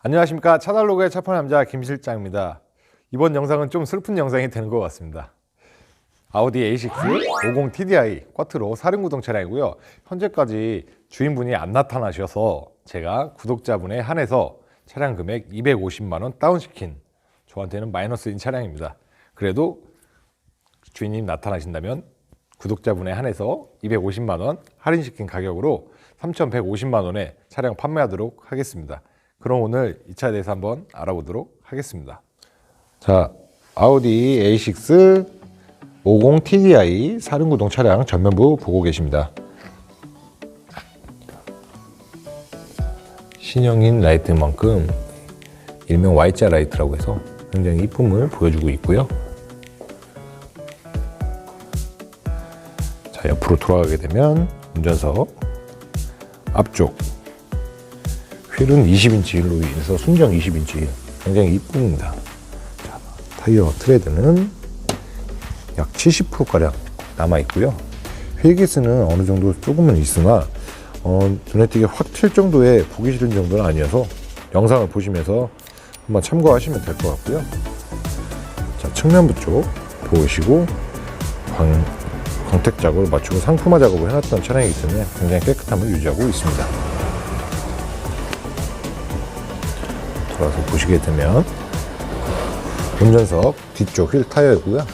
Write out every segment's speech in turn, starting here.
안녕하십니까 차달로그의 차파 남자 김 실장입니다. 이번 영상은 좀 슬픈 영상이 되는 것 같습니다. 아우디 A6 50 TDI 쿼트로 사륜구동 차량이고요. 현재까지 주인분이 안 나타나셔서 제가 구독자분에 한해서 차량 금액 250만 원 다운시킨 저한테는 마이너스인 차량입니다. 그래도 주인님 나타나신다면 구독자분에 한해서 250만 원 할인시킨 가격으로 3,150만 원에 차량 판매하도록 하겠습니다. 그럼 오늘 이 차에 대해서 한번 알아보도록 하겠습니다. 자, 아우디 A6 50 TDI 사륜구동 차량 전면부 보고 계십니다. 신형인 라이트만큼 일명 Y자 라이트라고 해서 굉장히 이쁨을 보여주고 있고요. 자, 옆으로 돌아가게 되면 운전석 앞쪽 휠은 20인치 휠로 인해서 순정 20인치 휠 굉장히 이쁩니다. 자, 타이어 트레드는 약 70%가량 남아 있고요. 휠기스는 어느 정도 조금은 있으나 어, 눈에 띄게 확 튈 정도의 보기 싫은 정도는 아니어서 영상을 보시면서 한번 참고하시면 될 것 같고요. 자, 측면부 쪽 보시고 광, 광택 작업을 맞추고 상품화 작업을 해놨던 차량이기 때문에 굉장히 깨끗함을 유지하고 있습니다. 돌아서 보시게 되면 운전석 뒤쪽 휠 타이어이고요.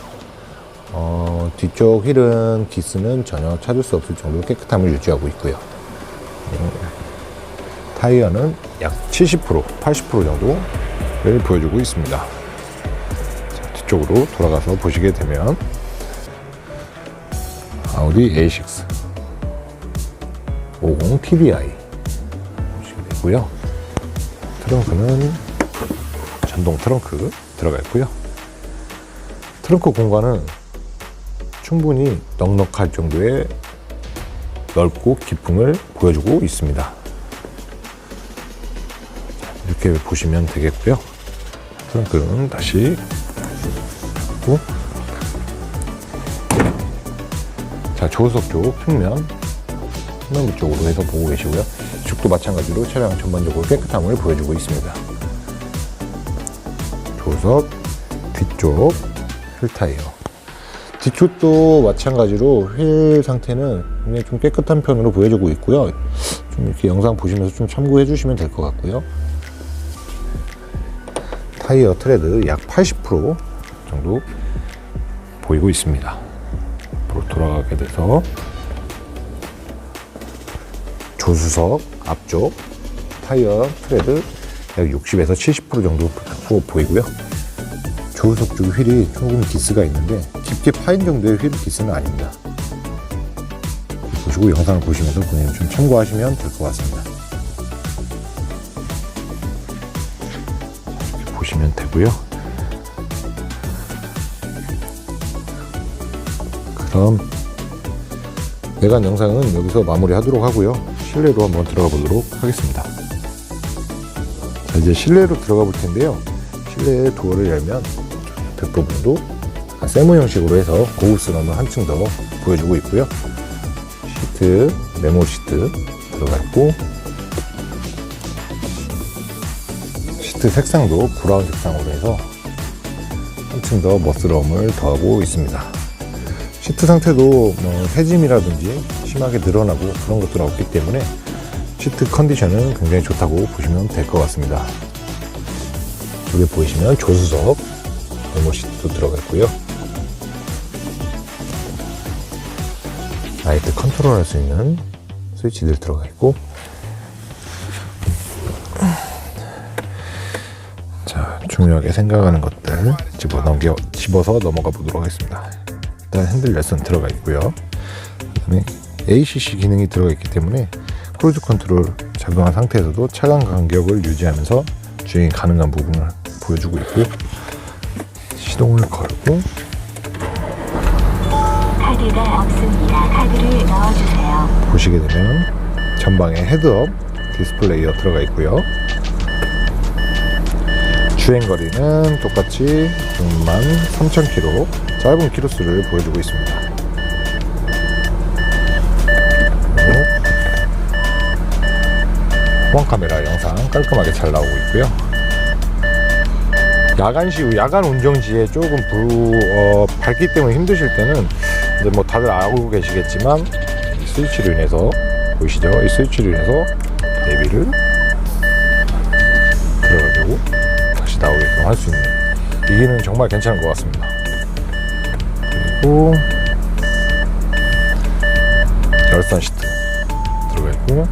어, 뒤쪽 휠은 기스는 전혀 찾을 수 없을 정도로 깨끗함을 유지하고 있고요. 음, 타이어는 약 70%, 80% 정도를 보여주고 있습니다. 자, 뒤쪽으로 돌아가서 보시게 되면 아우디 A6 50 TDI 보시게 되고요. 트렁크는 전동 트렁크 들어가 있고요. 트렁크 공간은 충분히 넉넉할 정도의 넓고 깊음을 보여주고 있습니다. 자, 이렇게 보시면 되겠고요. 트렁크는 다시 자, 조수석 쪽 측면 측면부 쪽으로 해서 보고 계시고요. 이쪽도 마찬가지로 차량 전반적으로 깨끗함을 보여주고 있습니다. 조수석 뒤쪽 휠 타이어 뒤쪽도 마찬가지로 휠 상태는 굉장히 좀 깨끗한 편으로 보여주고 있고요. 좀 이렇게 영상 보시면서 좀 참고해 주시면 될 것 같고요. 타이어 트레드 약 80% 정도 보이고 있습니다. 앞으로 돌아가게 돼서 조수석 앞쪽 타이어 트레드 약 60에서 70% 정도 보이고요. 조수석 쪽 휠이 조금 기스가 있는데 깊게 파인 정도의 휠 기스는 아닙니다. 보시고 영상을 보시면서 그냥 좀 참고하시면 될 것 같습니다. 이렇게 보시면 되고요. 그럼 외관 영상은 여기서 마무리하도록 하고요. 실내로 한번 들어가 보도록 하겠습니다. 자, 이제 실내로 들어가 볼 텐데요. 실내 도어를 열면 뒷부분도 약간 세모 형식으로 해서 고급스러움을 한층 더 보여주고 있고요. 시트, 메모 시트 들어가 있고 시트 색상도 브라운 색상으로 해서 한층 더 멋스러움을 더하고 있습니다. 시트 상태도 뭐 새짐이라든지 심하게 늘어나고 그런 것들은 없기 때문에 시트 컨디션은 굉장히 좋다고 보시면 될 것 같습니다. 여기 보이시면 조수석 메모 시트도 들어가 있고요. 라이트 컨트롤할 수 있는 스위치들 들어가 있고 자 중요하게 생각하는 것들 집어 넘겨 집어서 넘어가 보도록 하겠습니다. 일단 핸들 레슨 들어가 있고요. 그다음에 ACC 기능이 들어가 있기 때문에 크루즈 컨트롤 작동한 상태에서도 차간 간격을 유지하면서 주행이 가능한 부분을 보여주고 있고요. 시동을 걸고 카드가 없습니다. 카드를 넣어주세요. 보시게 되면 전방에 헤드업 디스플레이어 들어가 있고요. 주행 거리는 똑같이 6만 3천 킬로 짧은 키로수를 보여주고 있습니다. 그리고 후방 카메라 영상 깔끔하게 잘 나오고 있고요. 야간 시후, 야간 운전시에 조금 불, 어, 밝기 때문에 힘드실 때는 이제 뭐 다들 알고 계시겠지만 이 스위치로 인해서 보이시죠? 이 스위치로 인해서 내비를 들어가지고 다시 나오게끔 할 수 있는 이 기능 정말 괜찮은 것 같습니다. 그리고 열선 시트 들어가 있고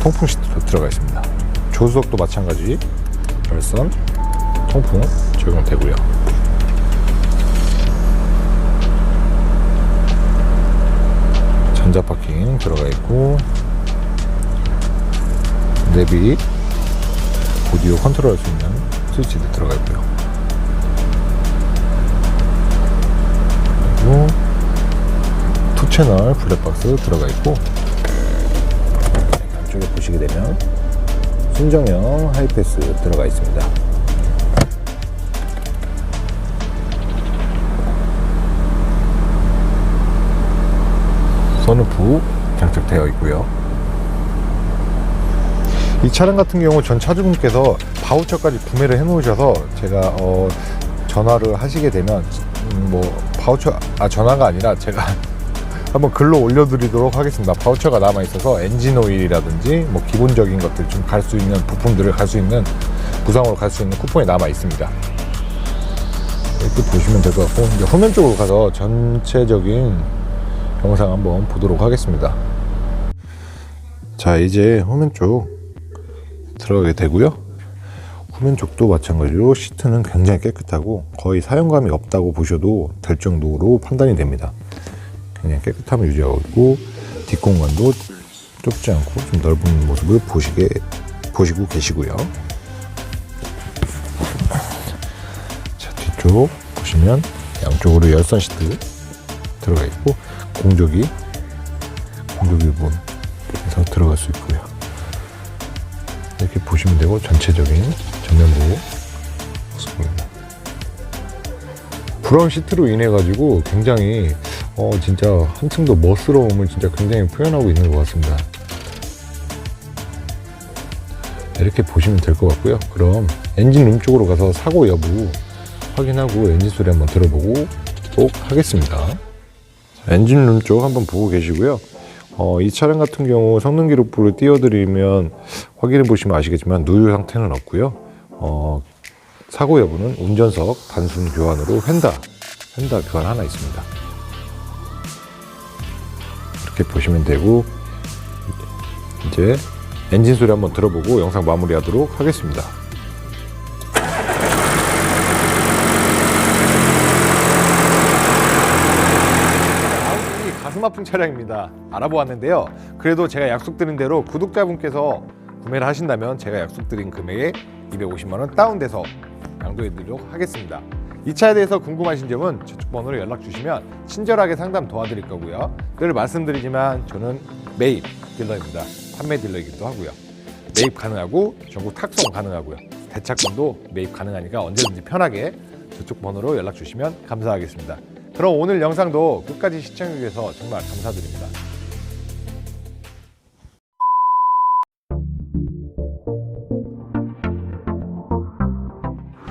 통풍 시트도 들어가 있습니다. 조수석도 마찬가지 열선 통풍 적용되고요. 전자 파킹 들어가 있고 내비 오디오 컨트롤 할 수 있는 스위치도 들어가 있고요. 그리고 투 채널 블랙박스 들어가 있고 안쪽에 보시게 되면 순정형 하이패스 들어가 있습니다. 선루프 장착되어 있고요. 이 차량 같은 경우 전 차주분께서 바우처까지 구매를 해 놓으셔서 제가 어, 전화를 하시게 되면 음, 뭐 바우처 아 전화가 아니라 제가 한번 글로 올려드리도록 하겠습니다. 바우처가 남아 있어서 엔진 오일이라든지 뭐 기본적인 것들 좀 갈 수 있는 부품들을 갈 수 있는 부상으로 갈 수 있는 쿠폰이 남아 있습니다. 이렇게 보시면 될 것 같고 이제 후면 쪽으로 가서 전체적인 영상 한번 보도록 하겠습니다. 자 이제 후면 쪽 들어가게 되고요. 후면 쪽도 마찬가지로 시트는 굉장히 깨끗하고 거의 사용감이 없다고 보셔도 될 정도로 판단이 됩니다. 굉장히 깨끗함을 유지하고 있고 뒷공간도 좁지 않고 좀 넓은 모습을 보시게 보시고 계시고요. 자 뒤쪽 보시면 양쪽으로 열선 시트 들어가 있고 공조기 공조기 부분에서 들어갈 수 있고요. 이렇게 보시면 되고 전체적인 전면부 모습입니다. 브라운 시트로 인해 가지고 굉장히 어 진짜 한층 더 멋스러움을 진짜 굉장히 표현하고 있는 것 같습니다. 이렇게 보시면 될 것 같고요. 그럼 엔진 룸 쪽으로 가서 사고 여부 확인하고 엔진 소리 한번 들어보고 꼭 하겠습니다. 자, 엔진 룸 쪽 한번 보고 계시고요. 어, 이 차량 같은 경우 성능 기록부를 띄워드리면 확인해 보시면 아시겠지만 누유 상태는 없고요. 어, 사고 여부는 운전석 단순 교환으로 휀다, 휀다 교환 하나 있습니다. 이렇게 보시면 되고 이제 엔진 소리 한번 들어보고 영상 마무리하도록 하겠습니다. 가슴 아픈 차량입니다. 알아보았는데요. 그래도 제가 약속드린 대로 구독자분께서 구매를 하신다면 제가 약속드린 금액에 250만 원 다운돼서 양도해 드리도록 하겠습니다. 이 차에 대해서 궁금하신 점은 저쪽 번호로 연락 주시면 친절하게 상담 도와드릴 거고요. 늘 말씀드리지만 저는 매입 딜러입니다. 판매 딜러이기도 하고요. 매입 가능하고 전국 탁송 가능하고요. 대차권도 매입 가능하니까 언제든지 편하게 저쪽 번호로 연락 주시면 감사하겠습니다. 그럼 오늘 영상도 끝까지 시청해 주셔서 정말 감사드립니다.